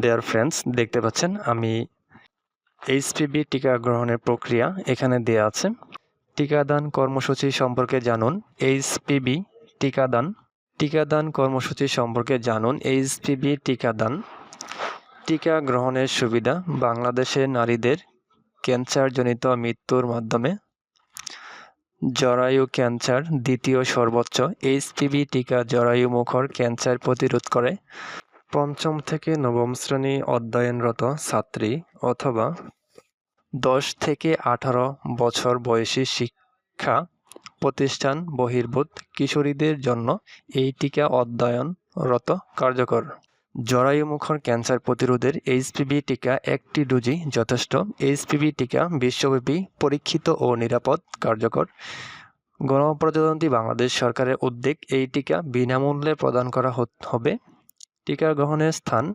Their friends দেখতে পাচ্ছেন, আমি এইচপিভি টিকা গ্রহণের প্রক্রিয়া এখানে দেয়া আছে। টিকাদান কর্মসূচি সম্পর্কে জানুন এইচপিভি টিকাদান। টিকাদান কর্মসূচি সম্পর্কে জানুন এইচপিভি টিকাদান। টিকা গ্রহণের সুবিধা বাংলাদেশের নারীদের ক্যান্সারজনিত মৃত্যুর মাধ্যমে। জরায়ু ক্যান্সার দ্বিতীয় সর্বোচ্চ এইচপিভি টিকা জরায়ু মুখর ক্যান্সার প্রতিরোধ করে। পঞ্চম থেকে নবম শ্রেণি অধ্যয়নরত ছাত্রী অথবা দশ থেকে আঠারো বছর বয়সী শিক্ষা প্রতিষ্ঠান বহির্ভূত কিশোরীদের জন্য এই টিকা অধ্যয়নরত কার্যকর। জরায়ুমুখর ক্যান্সার প্রতিরোধের এইচপিভি টিকা একটি ডোজই যথেষ্ট। এইচপিভি টিকা বিশ্বব্যাপী, পরীক্ষিত ও নিরাপদ, কার্যকর। গণপ্রজাতন্ত্রী বাংলাদেশ সরকারের উদ্যোগ এই টিকা বিনামূল্যে প্রদান করা হবে। টিকা গ্রহণের স্থান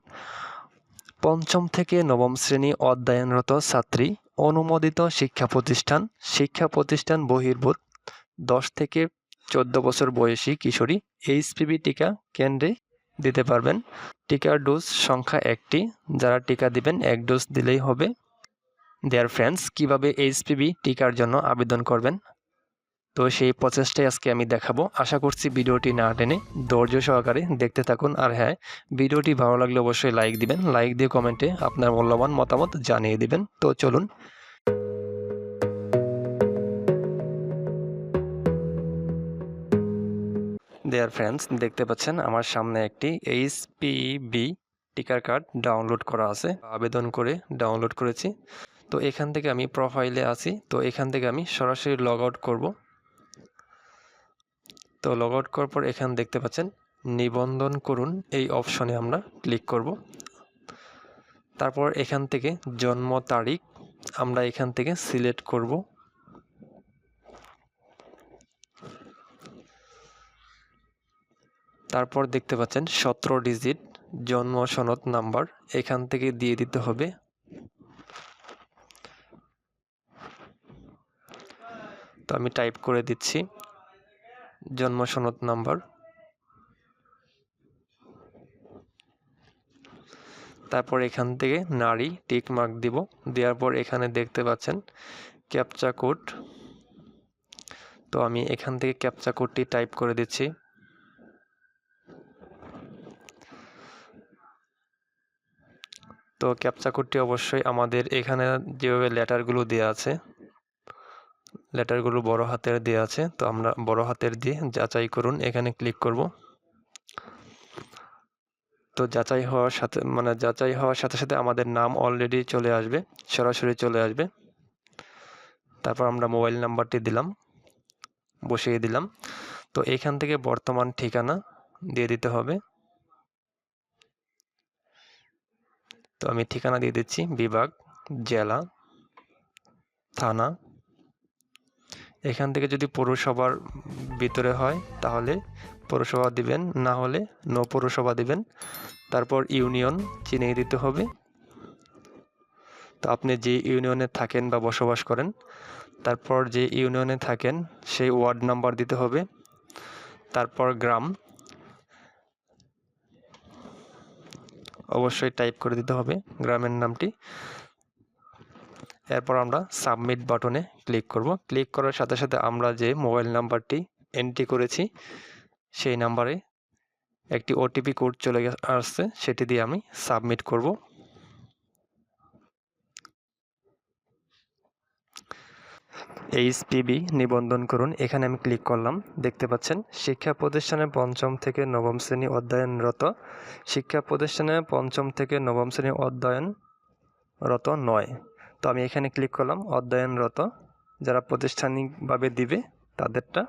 পঞ্চম থেকে নবম শ্রেণি অধ্যয়নরত ছাত্রী, অনুমোদিত শিক্ষা প্রতিষ্ঠান। শিক্ষা প্রতিষ্ঠান বহির্ভূত। দশ থেকে চোদ্দ বছর বয়সী কিশোরী এইচপিভি টিকা কেন্দ্রে দিতে পারবেন। টিকার ডোজ সংখ্যা একটি। যারা টিকা দিবেন, এক ডোজ দিলেই হবে। দেয়ার ফ্রেন্ডস কীভাবে এইচপিভি টিকার জন্য আবেদন করবেন? তো সেই প্রসেসটাই আজকে আমি দেখাবো। আশা করছি ভিডিওটি না টেনে ধৈর্য সহকারে দেখতে থাকুন। আর হ্যাঁ ভিডিওটি ভালো লাগলে অবশ্যই লাইক দিবেন। লাইক দিয়ে কমেন্টে আপনার মূল্যবান মতামত জানিয়ে দিবেন। তো চলুন। দেয়ার ফ্রেন্ডস দেখতে পাচ্ছেন আমার সামনে একটি এইচ এইচপিবি টিকার কার্ড ডাউনলোড করা আছে। আবেদন করে ডাউনলোড করেছি। তো এখান থেকে আমি প্রোফাইলে আছি। তো এখান থেকে আমি সরাসরি লগ আউট করব। তো লগ আউট করার পর এখানে দেখতে পাচ্ছেন নিবন্ধন করুন। এই অপশনে আমরা ক্লিক করব। তারপর এখান থেকে জন্ম তারিখ আমরা এখান থেকে সিলেক্ট করব। তারপর দেখতে পাচ্ছেন সতেরো ডিজিট জন্ম সনদ নাম্বার এখান থেকে দিয়ে দিতে হবে। তো আমি টাইপ করে দিচ্ছি। জন্ম সনদ নাম্বার। তারপর এখান থেকে নারী টিক মার্ক দিব। দেওয়ার পর এখানে দেখতে পাচ্ছেন ক্যাপচা কোড। তো আমি এখান থেকে ক্যাপচা কোডটি টাইপ করে দিচ্ছি। তো ক্যাপচা কোডটি অবশ্যই আমাদের এখানে যেভাবে লেটারগুলো দেওয়া আছে লেটারগুলো বড় হাতের দেওয়া আছে, তো আমরা বড় হাতের দিয়ে যাচাই করুন। এখানে ক্লিক করব। তো যাচাই হওয়ার সাথে মানে যাচাই হওয়ার সাথে সাথে আমাদের নাম অলরেডি চলে আসবে, সরাসরি চলে আসবে। তারপর আমরা মোবাইল নাম্বারটি দিলাম, বসিয়ে দিলাম। তো এখান থেকে বর্তমান ঠিকানা দিয়ে দিতে হবে। তো আমি ঠিকানা দিয়ে দিচ্ছি, বিভাগ, জেলা, থানা। এখান থেকে যদি পৌরসভার ভিতরে হয়, তাহলে পৌরসভা দিবেন। না হলে নো পৌরসভা দিবেন। তারপর ইউনিয়ন চিনিয়ে দিতে হবে। তো আপনি যে ইউনিয়নে থাকেন বা বসবাস করেন, তারপর যে ইউনিয়নে থাকেন, সেই ওয়ার্ড নাম্বার দিতে হবে। তারপর গ্রাম। অবশ্যই টাইপ করে দিতে হবে গ্রামের নামটি। এরপর আমরা সাবমিট বাটনে ক্লিক করব। ক্লিক করার সাথে সাথে আমরা যে মোবাইল নাম্বারটি এন্ট্রি করেছি, সেই নাম্বারে একটি ওটিপি কোড চলে আসছে। সেটি দিয়ে আমি সাবমিট করব। এইচপিবি নিবন্ধন করুন। এখানে আমি ক্লিক করলাম। দেখতে পাচ্ছেন, শিক্ষা প্রতিষ্ঠানে পঞ্চম থেকে নবম শ্রেণি অধ্যয়নরত। শিক্ষা প্রতিষ্ঠানে পঞ্চম থেকে নবম শ্রেণি অধ্যয়নরত নয়। তো আমি এখানে ক্লিক করলাম, অধ্যয়নরত। যারা প্রাতিষ্ঠানিকভাবে দিবে, তাদেরটা।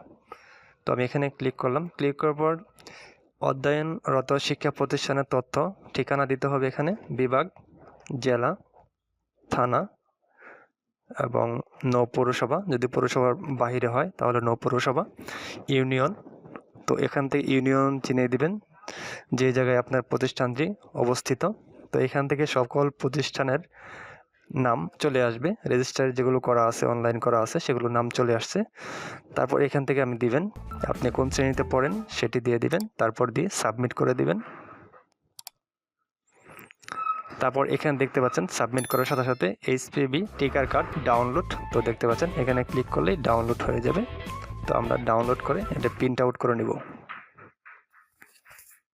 তো আমি এখানে ক্লিক করলাম। ক্লিক করার পর অধ্যয়নরত শিক্ষা প্রতিষ্ঠানের তথ্য, ঠিকানা দিতে হবে এখানে। বিভাগ, জেলা, থানা এবং নৌ পৌরসভা। যদি পৌরসভার বাহিরে হয়, তাহলে নৌ পৌরসভা। ইউনিয়ন, তো এখান থেকে ইউনিয়ন চিনিয়ে দিবেন। যে জায়গায় আপনার প্রতিষ্ঠানটি অবস্থিত। তো এখান থেকে সকল প্রতিষ্ঠানের নাম চলে আসবে। রেজিস্টার যেগুলো করা আছে অনলাইন করা আছে সেগুলো নাম চলে আসছে। তারপর এখান থেকে আপনি দিবেন। আপনি কোন শ্রেণীতে পড়েন সেটি দিয়ে দিবেন। তারপর দিয়ে সাবমিট করে দিবেন। তারপর এখানে দেখতে পাচ্ছেন সাবমিট করার সাথে সাথে এইচপিবি টিকার কার্ড ডাউনলোড তো দেখতে পাচ্ছেন এখানে ক্লিক করলেই ডাউনলোড হয়ে যাবে। তো আমরা ডাউনলোড করে এটা প্রিন্ট আউট করে নিব।